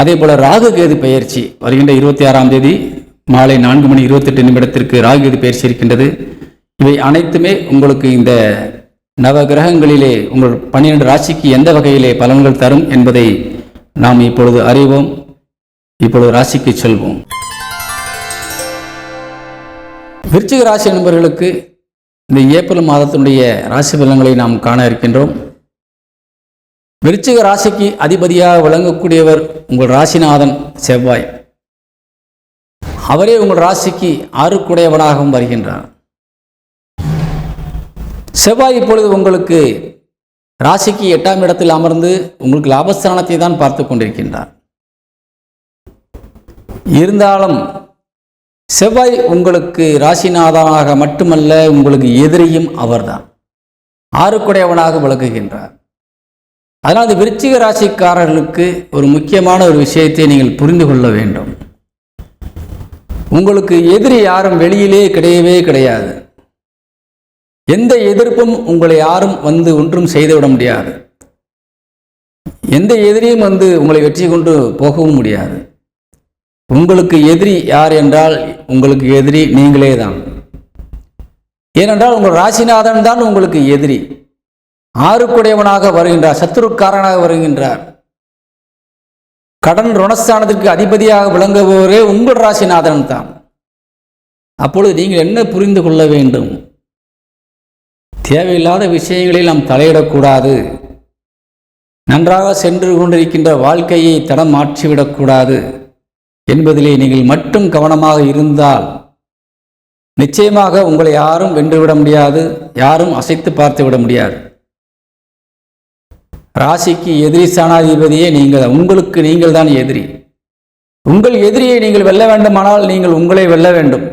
அதே போல ராகு கேது பயிற்சி வருகின்ற இருபத்தி ஆறாம் தேதி மாலை நான்கு மணி இருபத்தெட்டு நிமிடத்திற்கு ராகு கேது பயிற்சி இருக்கின்றது. இவை அனைத்துமே உங்களுக்கு இந்த நவ கிரகங்களிலே உங்கள் பன்னிரண்டு ராசிக்கு எந்த வகையிலே பலன்கள் தரும் என்பதை நாம் இப்பொழுது அறிவோம். இப்பொழுது ராசிக்கு செல்வோம். விருச்சிக ராசி நண்பர்களுக்கு இந்த ஏப்ரல் மாதத்தினுடைய ராசி பலன்களை நாம் காண இருக்கின்றோம். விருச்சிக ராசிக்கு அதிபதியாக விளங்கக்கூடியவர் உங்கள் ராசிநாதன் செவ்வாய். அவரே உங்கள் ராசிக்கு ஆறுக்குடையவனாகவும் வருகின்றார். செவ்வாய் இப்பொழுது உங்களுக்கு ராசிக்கு எட்டாம் இடத்தில் அமர்ந்து உங்களுக்கு லாபஸ்தானத்தை தான் பார்த்து கொண்டிருக்கின்றார். இருந்தாலும் செவ்வாய் உங்களுக்கு ராசிநாதனாக மட்டுமல்ல உங்களுக்கு எதிரியும் அவர்தான். ஆறுக்குடையவனாக விளக்குகின்றார் அதனால் இந்த விருச்சிக ராசிக்காரர்களுக்கு ஒரு முக்கியமான ஒரு விஷயத்தை நீங்கள் புரிந்து கொள்ள வேண்டும். உங்களுக்கு எதிரி யாரும் வெளியிலே கிடையவே கிடையாது. எந்த எதிர்ப்பும் உங்களை யாரும் வந்து ஒன்றும் செய்துவிட முடியாது. எந்த எதிரியும் வந்து உங்களை வெற்றி கொண்டு போகவும் முடியாது. உங்களுக்கு எதிரி யார் என்றால் உங்களுக்கு எதிரி நீங்களே தான் ஏனென்றால் உங்கள் ராசிநாதன் தான் உங்களுக்கு எதிரி. ஆறுக்குடையவனாக வருகின்றார் சத்துருக்காரனாக வருகின்றார். கடன் ருணஸ்தானத்திற்கு அதிபதியாக விளங்குபவரே உங்கள் ராசிநாதன் தான். அப்பொழுது நீங்கள் என்ன புரிந்து கொள்ள வேண்டும்? தேவையில்லாத விஷயங்களில் நாம் தலையிடக்கூடாது. நன்றாக சென்று கொண்டிருக்கின்ற வாழ்க்கையை தடம் மாற்றிவிடக்கூடாது என்பதிலே நீங்கள் மட்டும் கவனமாக இருந்தால் நிச்சயமாக உங்களை யாரும் வென்றுவிட முடியாது யாரும் அசைத்து பார்த்து விட முடியாது. ராசிக்கு எதிரி ஸ்தானாதிபதியே நீங்கள் உங்களுக்கு நீங்கள் தான் எதிரி. உங்கள் எதிரியை நீங்கள் வெல்ல வேண்டுமானால் நீங்கள் உங்களை வெல்ல வேண்டும்.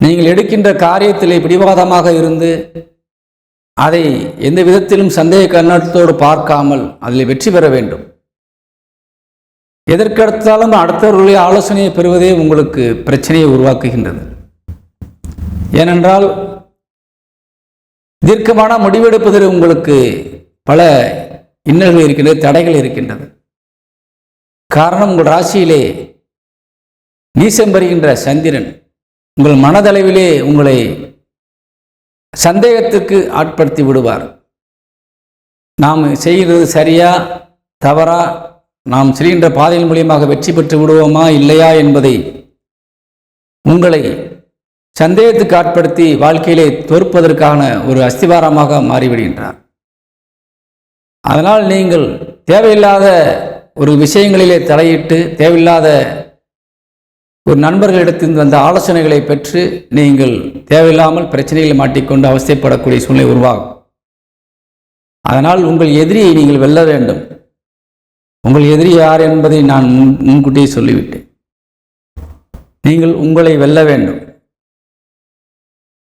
நீங்கள் எடுக்கின்ற காரியத்திலே பிடிவாதமாக இருந்து அதை எந்த விதத்திலும் சந்தேக கண்ணோட்டத்தோடு பார்க்காமல் அதில் வெற்றி பெற வேண்டும். எதற்கெடுத்தாலும் அடுத்தவர்களுடைய ஆலோசனையை பெறுவதே உங்களுக்கு பிரச்சனையை உருவாக்குகின்றது. ஏனென்றால் தீர்க்கமான முடிவெடுப்பதில் உங்களுக்கு பல இன்னல்கள் இருக்கின்றது தடைகள் இருக்கின்றது. காரணம் உங்கள் ராசியிலே நீசம் பெறுகின்ற சந்திரன் உங்கள் மனதளவிலே உங்களை சந்தேகத்துக்கு ஆட்படுத்தி விடுவார். நாம் செய்கிறது சரியா தவறா நாம் செல்கின்ற பாதையின் மூலியமாக வெற்றி பெற்று விடுவோமா இல்லையா என்பதை உங்களை சந்தேகத்துக்கு ஆட்படுத்தி வாழ்க்கையிலே தோற்பதற்கான ஒரு அஸ்திவாரமாக மாறிவிடுகின்றார். அதனால் நீங்கள் தேவையில்லாத ஒரு விஷயங்களிலே தலையிட்டு தேவையில்லாத ஒரு நண்பர்களிடத்திலிருந்து வந்த ஆலோசனைகளை பெற்று நீங்கள் தேவையில்லாமல் பிரச்சனைகளை மாட்டிக்கொண்டு அவசியப்படக்கூடிய சூழ்நிலை உருவாகும். அதனால் உங்கள் எதிரியை நீங்கள் வெல்ல வேண்டும். உங்கள் எதிரி யார் என்பதை நான் முன் முன்கூட்டியே சொல்லிவிட்டேன். நீங்கள் உங்களை வெல்ல வேண்டும்.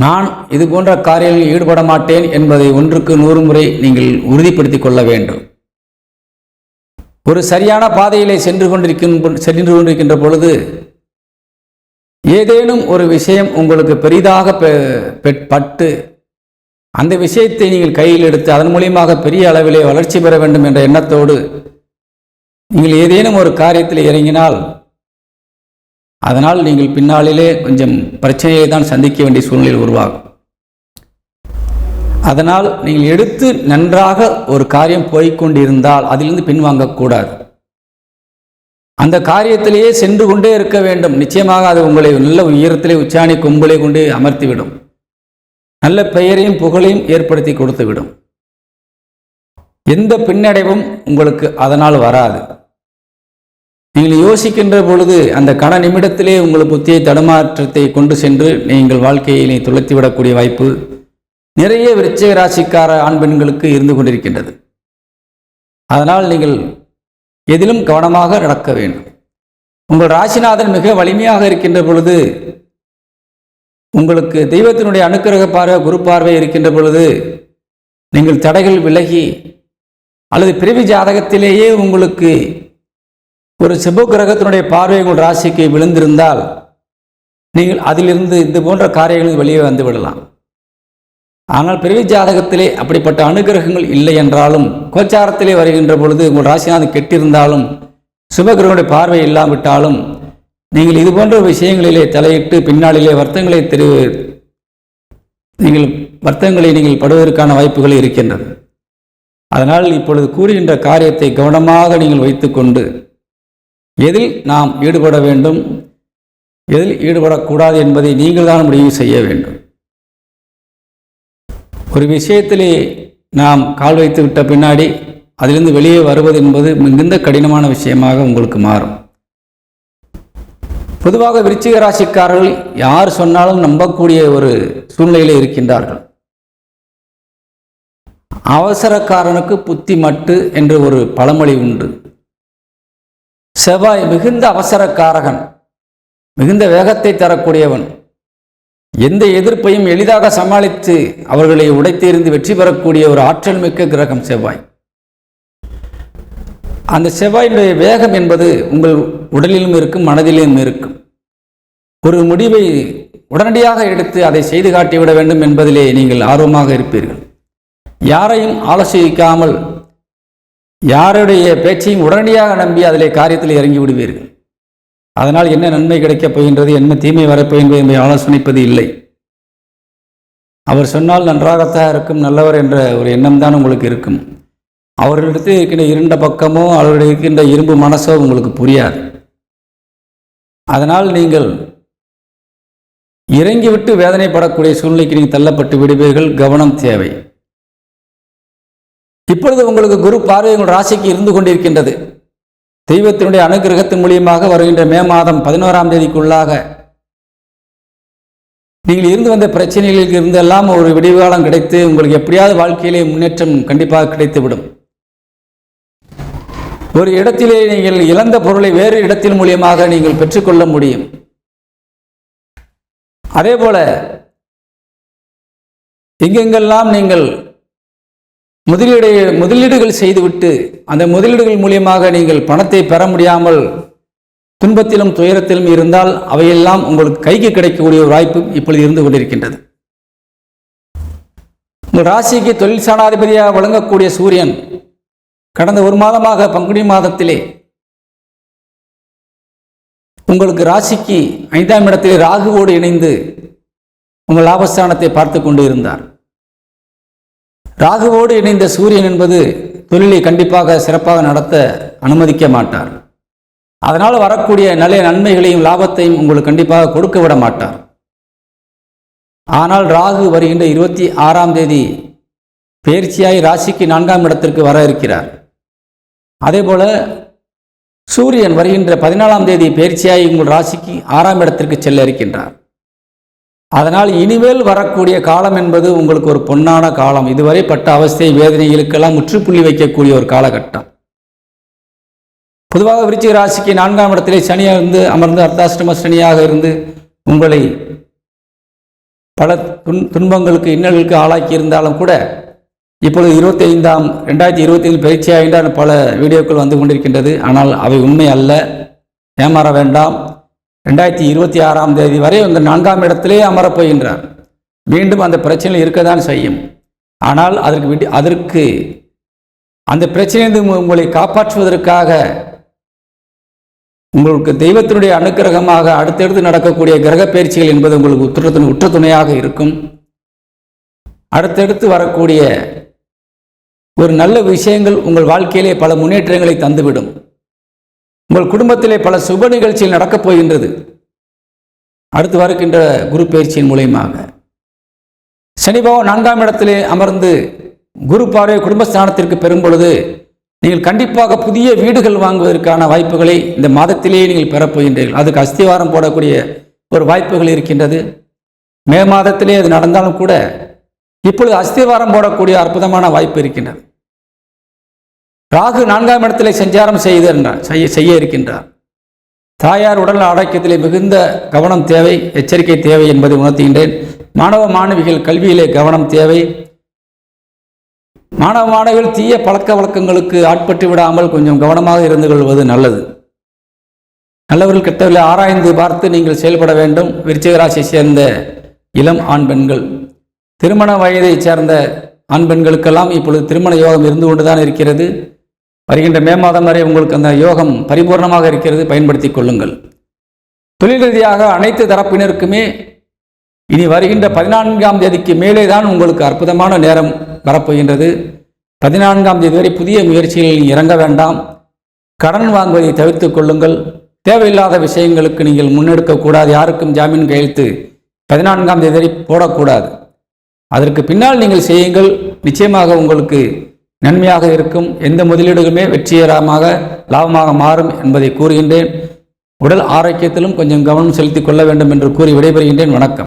நான் இது போன்ற காரியங்களில் ஈடுபட மாட்டேன் என்பதை ஒன்றுக்கு நூறு முறை நீங்கள் உறுதிப்படுத்திக் கொள்ள வேண்டும். ஒரு சரியான பாதையிலே சென்று கொண்டிருக்கின்ற சென்று கொண்டிருக்கின்ற பொழுது ஏதேனும் ஒரு விஷயம் உங்களுக்கு பெரிதாக பெ- பட்டு அந்த விஷயத்தை நீங்கள் கையில் எடுத்து அதன் மூலியமாக பெரிய அளவிலே வளர்ச்சி பெற வேண்டும் என்ற எண்ணத்தோடு நீங்கள் ஏதேனும் ஒரு காரியத்தில் இறங்கினால் அதனால் நீங்கள் பின்னாளிலே கொஞ்சம் பிரச்சனையை தான் சந்திக்க வேண்டிய சூழ்நிலை உருவாகும். அதனால் நீங்கள் எடுத்து நன்றாக ஒரு காரியம் போய்கொண்டிருந்தால் அதிலிருந்து பின்வாங்கக்கூடாது. அந்த காரியத்திலேயே சென்று கொண்டே இருக்க வேண்டும். நிச்சயமாக அது உங்களை நல்ல உயரத்திலே உச்சாணி கொம்பிலே கொண்டு அமர்த்திவிடும். நல்ல பெயரையும் புகழையும் ஏற்படுத்தி கொடுத்துவிடும். எந்த பின்னடைவும் உங்களுக்கு அதனால் வராது. நீங்கள் யோசிக்கின்ற பொழுது அந்த கண நிமிடத்திலே உங்கள் புத்தியை தடுமாற்றத்தை கொண்டு சென்று நீங்கள் வாழ்க்கையை துளத்திவிடக்கூடிய வாய்ப்பு நிறைய விருச்சிக ராசிக்கார ஆண் பெண்களுக்கு இருந்து கொண்டிருக்கின்றது. அதனால் நீங்கள் எதிலும் கவனமாக நடக்க வேண்டும். உங்கள் ராசிநாதன் மிக வலிமையாக இருக்கின்ற பொழுது உங்களுக்கு தெய்வத்தினுடைய அனுக்கிரக பார்வை குரு பார்வை இருக்கின்ற பொழுது நீங்கள் தடைகள் விலகி அல்லது பிறவி ஜாதகத்திலேயே உங்களுக்கு ஒரு செவ்வ கிரகத்தினுடைய பார்வை உங்கள் ராசிக்கு விழுந்திருந்தால் நீங்கள் அதிலிருந்து இது போன்ற காரியங்களில் வெளியே வந்து விடலாம். ஆனால் பிறவி ஜாதகத்திலே அப்படிப்பட்ட அனுகிரகங்கள் இல்லை என்றாலும் கோச்சாரத்திலே வருகின்ற பொழுது உங்கள் ராசிநாதன் கெட்டிருந்தாலும் சுபகிரகனுடைய பார்வை இல்லாவிட்டாலும் நீங்கள் இது போன்ற விஷயங்களிலே தலையிட்டு பின்னாளிலே வர்த்தங்களை தெரி நீங்கள் வர்த்தங்களை நீங்கள் படுவதற்கான வாய்ப்புகள் இருக்கின்றது. அதனால் இப்பொழுது கூறுகின்ற காரியத்தை கவனமாக நீங்கள் வைத்துக்கொண்டு எதில் நாம் ஈடுபட வேண்டும்? எதில் ஈடுபடக்கூடாது என்பதை நீங்கள் தான் முடிவு செய்ய வேண்டும். ஒரு விஷயத்திலே நாம் கால் வைத்து விட்ட பின்னாடி அதிலிருந்து வெளியே வருவது என்பது மிகுந்த கடினமான விஷயமாக உங்களுக்கு மாறும். பொதுவாக விருச்சிக ராசிக்காரர்கள் யார் சொன்னாலும் நம்பக்கூடிய ஒரு சூழ்நிலையில் இருக்கின்றார்கள். அவசரக்காரனுக்கு புத்தி மட்டு என்று ஒரு பழமொழி உண்டு. செவ்வாய் மிகுந்த அவசரக்காரகன் மிகுந்த வேகத்தை தரக்கூடியவன். எந்த எதிர்ப்பையும் எளிதாக சமாளித்து அவர்களை உடைத்தெறிந்து வெற்றி பெறக்கூடிய ஒரு ஆற்றல் மிக்க கிரகம் செவ்வாய். அந்த செவ்வாயினுடைய வேகம் என்பது உங்கள் உடலிலும் இருக்கும் மனதிலும் இருக்கும். ஒரு முடிவை உடனடியாக எடுத்து அதை செய்து காட்டிவிட வேண்டும் என்பதிலே நீங்கள் ஆர்வமாக இருப்பீர்கள். யாரையும் ஆலோசிக்காமல் யாருடைய பேச்சையும் உடனடியாக நம்பி அதிலே காரியத்தில் இறங்கி விடுவீர்கள். அதனால் என்ன நன்மை கிடைக்கப் போகின்றது என்ன தீமை வரப்போகின்றது என்பதை ஆலோசனைப்பது இல்லை. அவர் சொன்னால் நன்றாகத்தான் இருக்கும் நல்லவர் என்ற ஒரு எண்ணம் தான் உங்களுக்கு இருக்கும். அவர்களிடத்தில் இருக்கின்ற இருண்ட பக்கமோ அவர்களிடம் இருக்கின்ற இரும்பு மனசோ உங்களுக்கு புரியாது. அதனால் நீங்கள் இறங்கிவிட்டு வேதனைப்படக்கூடிய சூழ்நிலைக்கு நீங்கள் தள்ளப்பட்டு விடுவீர்கள். கவனம் தேவை. இப்பொழுது உங்களுக்கு குரு பார்வை உங்கள் ராசிக்கு இருந்து கொண்டிருக்கின்றது. தெய்வத்தினுடைய அனுகிரகத்தின் மூலியமாக வருகின்ற மே மாதம் பதினோராம் தேதிக்குள்ளாக நீங்கள் இருந்து வந்த பிரச்சனைகளில் இருந்தெல்லாம் ஒரு விடிவுகாலம் கிடைத்து உங்களுக்கு எப்படியாவது வாழ்க்கையிலே முன்னேற்றம் கண்டிப்பாக கிடைத்துவிடும். ஒரு இடத்திலே நீங்கள் இழந்த பொருளை வேறு இடத்தின் மூலியமாக நீங்கள் பெற்றுக்கொள்ள முடியும். அதே போல எங்கெங்கெல்லாம் நீங்கள் முதலீடு முதலீடுகள் செய்துவிட்டு அந்த முதலீடுகள் மூலியமாக நீங்கள் பணத்தை பெற முடியாமல் துன்பத்திலும் துயரத்திலும் இருந்தால் அவையெல்லாம் உங்களுக்கு கைக்கு கிடைக்கக்கூடிய ஒரு வாய்ப்பு இப்பொழுது இருந்து கொண்டிருக்கின்றது. உங்கள் ராசிக்கு தொழில் சாணாதிபதியாக வழங்கக்கூடிய சூரியன் கடந்த ஒரு மாதமாக பங்குனி மாதத்திலே உங்களுக்கு ராசிக்கு ஐந்தாம் இடத்திலே ராகுவோடு இணைந்து உங்கள் லாபஸ்தானத்தை பார்த்து கொண்டு இருந்தார். ராகுவோடு இணைந்த சூரியன் என்பது தொழிலை கண்டிப்பாக சிறப்பாக நடத்த அனுமதிக்க மாட்டார். அதனால் வரக்கூடிய நல்ல நன்மைகளையும் லாபத்தையும் உங்களுக்கு கண்டிப்பாக கொடுக்க விட மாட்டார். ஆனால் ராகு வருகின்ற இருபத்தி ஆறாம் தேதி பயிற்சியாய் ராசிக்கு நான்காம் இடத்திற்கு வர இருக்கிறார். அதேபோல சூரியன் வருகின்ற பதினாலாம் தேதி பயிற்சியாய் உங்கள் ராசிக்கு ஆறாம் இடத்திற்கு செல்ல இருக்கின்றார். அதனால் இனிமேல் வரக்கூடிய காலம் என்பது உங்களுக்கு ஒரு பொன்னான காலம். இதுவரை பட்ட அவஸ்தை வேதனைகளுக்கெல்லாம் முற்றுப்புள்ளி வைக்கக்கூடிய ஒரு காலகட்டம். பொதுவாக விருச்சிக ராசிக்கு நான்காம் இடத்திலே சனியாக இருந்து அமர்ந்து அர்த்தாஷ்டம சனியாக இருந்து உங்களை பல துன் துன்பங்களுக்கு இன்னல்களுக்கு ஆளாக்கி இருந்தாலும் கூட இப்பொழுது இருபத்தி ஐந்தாம் ரெண்டாயிரத்தி இருபத்தி ஐந்து பயிற்சியாக பல வீடியோக்கள் வந்து கொண்டிருக்கின்றது. ஆனால் அவை உண்மை அல்ல. ஏமாற வேண்டாம். ரெண்டாயிரத்தி இருபத்தி ஆறாம் தேதி வரை இந்த நான்காம் இடத்திலே அமரப் போகின்றார் மீண்டும் அந்த பிரச்சனை இருக்கத்தான் செய்யும். ஆனால் அதற்கு விட்டு அதற்கு அந்த பிரச்சனையிலிருந்து உங்களை காப்பாற்றுவதற்காக உங்களுக்கு தெய்வத்தினுடைய அனுக்கிரகமாக அடுத்தடுத்து நடக்கக்கூடிய கிரக பயிற்சிகள் என்பது உங்களுக்கு உற்ற உற்ற துணையாக இருக்கும். அடுத்தடுத்து வரக்கூடிய ஒரு நல்ல விஷயங்கள் உங்கள் வாழ்க்கையிலே பல முன்னேற்றங்களை தந்துவிடும். உங்கள் குடும்பத்திலே பல சுப நிகழ்ச்சிகள் நடக்கப் போகின்றது. அடுத்து வருகின்ற குரு பயிற்சியின் மூலியமாக. சனிபாவம் நான்காம் இடத்திலே அமர்ந்து குரு பார்வை குடும்பஸ்தானத்திற்கு பெறும் பொழுது நீங்கள் கண்டிப்பாக புதிய வீடுகள் வாங்குவதற்கான வாய்ப்புகளை இந்த மாதத்திலேயே நீங்கள் பெறப்போகின்றீர்கள் அதுக்கு அஸ்திவாரம் போடக்கூடிய ஒரு வாய்ப்புகள் இருக்கின்றது. மே மாதத்திலே அது நடந்தாலும் கூட இப்பொழுது அஸ்திவாரம் போடக்கூடிய அற்புதமான வாய்ப்பு இருக்கின்றது. ராகு நான்காம் இடத்திலே சஞ்சாரம் செய்தார் செய்ய செய்ய இருக்கின்றார். தாயார் உடல் ஆரோக்கியத்திலே மிகுந்த கவனம் தேவை எச்சரிக்கை தேவை என்பதை உணர்த்துகின்றேன். மாணவ மாணவிகள் கல்வியிலே கவனம் தேவை. மாணவ மாணவிகள் தீய பழக்க வழக்கங்களுக்கு ஆட்பட்டு விடாமல் கொஞ்சம் கவனமாக இருந்து கொள்வது நல்லது. நல்லவர்கள் கெட்டவர்களை ஆராய்ந்து பார்த்து நீங்கள் செயல்பட வேண்டும். விருச்சிகராசியை சேர்ந்த இளம் ஆண் பெண்கள். திருமண வயதைச் சேர்ந்த ஆண் பெண்களுக்கெல்லாம் இப்பொழுது திருமண யோகம் இருந்து கொண்டுதான் இருக்கிறது. வருகின்ற மே மாதம் வரை உங்களுக்கு அந்த யோகம் பரிபூர்ணமாக இருக்கிறது. பயன்படுத்திக் கொள்ளுங்கள். தொழில் ரீதியாக அனைத்து தரப்பினருக்குமே இனி வருகின்ற பதினான்காம் தேதிக்கு மேலே தான் உங்களுக்கு அற்புதமான நேரம் வரப்போகின்றது. பதினான்காம் தேதி வரை புதிய முயற்சிகளில் இறங்க வேண்டாம். கடன் வாங்குவதை தவிர்த்துக் கொள்ளுங்கள். தேவையில்லாத விஷயங்களுக்கு நீங்கள் முன்னெடுக்கக்கூடாது யாருக்கும் ஜாமீன் கையெழுத்து பதினான்காம் தேதி வரை போடக்கூடாது அதற்கு பின்னால் நீங்கள் செய்யுங்கள். நிச்சயமாக உங்களுக்கு நன்மையாக இருக்கும். எந்த முதலீடுகளுமே வெற்றிகரமாக லாபமாக மாறும் என்பதை கூறுகின்றேன். உடல் ஆரோக்கியத்திலும் கொஞ்சம் கவனம் செலுத்திக் கொள்ள வேண்டும் என்று கூறி விடைபெறுகின்றேன். வணக்கம்.